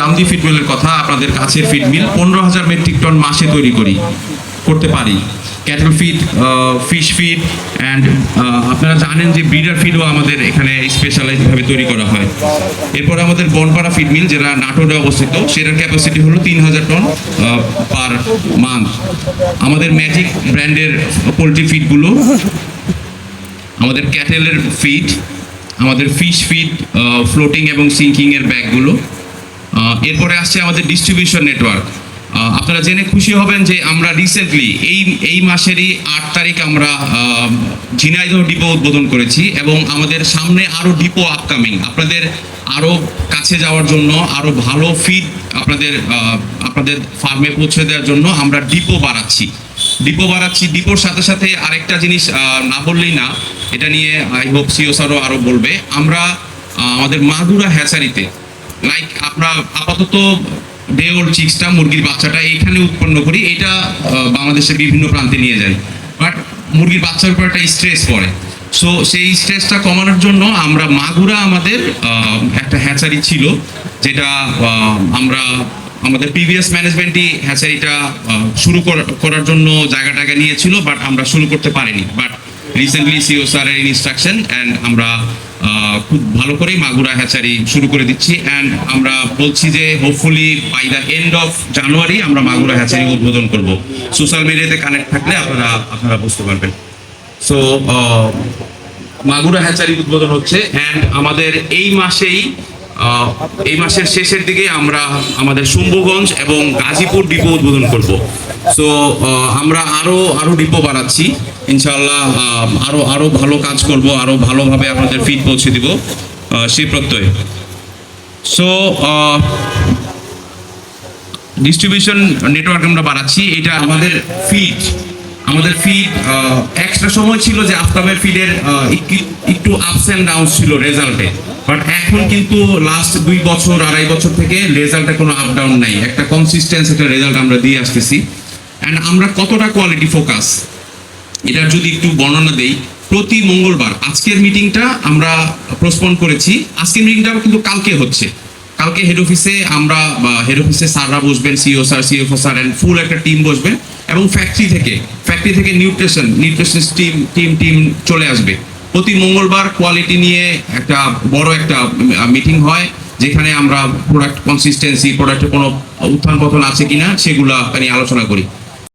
রামদি feed মিলের কথা? আপনাদের কাছের ফিড মিল পনেরো হাজার মেট্রিক টন মাসে তৈরি করি, করতে পারি। Cattle feed fish feed and আপনারা জানেন যে ব্রিডার ফিডও আমাদের এখানে স্পেশালাইজ ভাবে তৈরি করা হয়। এরপর আমাদের বনপাড়া ফিড মিল যেটা নাটোরে অবস্থিত, সেটার ক্যাপাসিটি হলো তিন হাজার টন পার মান্থ আমাদের ম্যাজিক ব্র্যান্ডের পোলট্রি ফিডগুলো আমাদের ক্যাটেলের ফিড আমাদের ফিশ ফিড ফ্লোটিং এবং সিঙ্কিং এর ব্যাগগুলো এরপরে আসছে আমাদের ডিস্ট্রিবিউশন নেটওয়ার্ক আপনারা জেনে খুশি হবেন যে আমরা রিসেন্টলি এই এই মাসেরই আট তারিখ আমরা ঝিনাইদহ ডিপো উদ্বোধন করেছি এবং আমাদের সামনে আরও ডিপো আপকামিং আপনাদের আরও কাছে যাওয়ার জন্য আরও ভালো ফিড আপনাদের আপনাদের ফার্মে পৌঁছে দেওয়ার জন্য আমরা ডিপো বাড়াচ্ছি। ডিপো বাড়াচ্ছি ডিপোর সাথে সাথে আরেকটা জিনিস না বললেই না, এটা নিয়ে আই হোপ সিও স্যারও আরও বলবে। আমরা আমাদের মাদুরা হ্যাচারিতে লাইক আমরা আপাতত ডে ওল্ড চিক্সটা, মুরগির বাচ্চাটা এইখানে উৎপন্ন করি। এটা বাংলাদেশের বিভিন্ন প্রান্তে নিয়ে যাই। বাট মুরগির বাচ্চার উপর একটা স্ট্রেস পড়ে। সো সেই স্ট্রেসটা কমানোর জন্য আমরা মাগুরা আমাদের একটা হ্যাচারি ছিল, যেটা আমরা আমাদের প্রিভিয়াস ম্যানেজমেন্টই হ্যাচারিটা শুরু করার জন্য জায়গা নিয়েছিল বাট আমরা শুরু করতে পারিনি। বাট রিসেন্টলি সিও স্যারের ইনস্ট্রাকশন অ্যান্ড আমরা খুব ভালো করেই মাগুরা হ্যাচারি শুরু করে দিচ্ছি অ্যান্ড আমরা বলছি যে hopefully by the end of January আমরা মাগুরা হ্যাচারি উদ্বোধন করব। সোশ্যাল মিডিয়াতে কানেক্ট থাকলে আপনারা আপনারা বুঝতে পারবেন। সো মাগুরা হ্যাচারি উদ্বোধন হচ্ছে অ্যান্ড আমাদের এই মাসেই এই মাসের শেষের দিকে আমরা আমাদের শম্ভুগঞ্জ এবং গাজীপুর ডিপো উদ্বোধন করব। সো আমরা আরও আরও ডিপো বাড়াচ্ছি। ইনশাআল্লাহ আহ, আরও আরও ভালো কাজ করব আরও ভালোভাবে আপনাদের ফিড পৌঁছে দিব সেই প্রত্যয়। সো ডিস্ট্রিবিউশন নেটওয়ার্ক আমরা বাড়াচ্ছি এটা আমাদের ফিড আমাদের ফিড এক্সট্রা সময় ছিল যে আফতাবের ফিডের একটু আপস অ্যান্ড ডাউন ছিল রেজাল্টে বাট এখন কিন্তু লাস্ট দুই বছর আড়াই বছর থেকে রেজাল্টে কোনো আপ ডাউন নাই। একটা কনসিস্টেন্স একটা রেজাল্ট আমরা দিয়ে আসতেছি। অ্যান্ড আমরা কতটা কোয়ালিটি ফোকাস এটার যদি একটু বর্ণনা দেই, প্রতি মঙ্গলবার আজকের মিটিংটা আমরা প্রস্পন করেছি। আজকের মিটিংটা কিন্তু কালকে হচ্ছে। কালকে হেড অফিসে আমরা হেড অফিসে স্যাররা বসবেন CO sir CFO sir and full একটা টিম বসবেন। এবং ফ্যাক্টরি থেকে ফ্যাক্টরি থেকে nutrition nutrition team team team চলে আসবে। প্রতি মঙ্গলবার কোয়ালিটি নিয়ে একটা বড় একটা মিটিং হয়, যেখানে আমরা প্রোডাক্ট কনসিস্টেন্সি প্রোডাক্টের কোনো উত্থান পতন আছে কিনা, সেগুলা নিয়ে আলোচনা করি।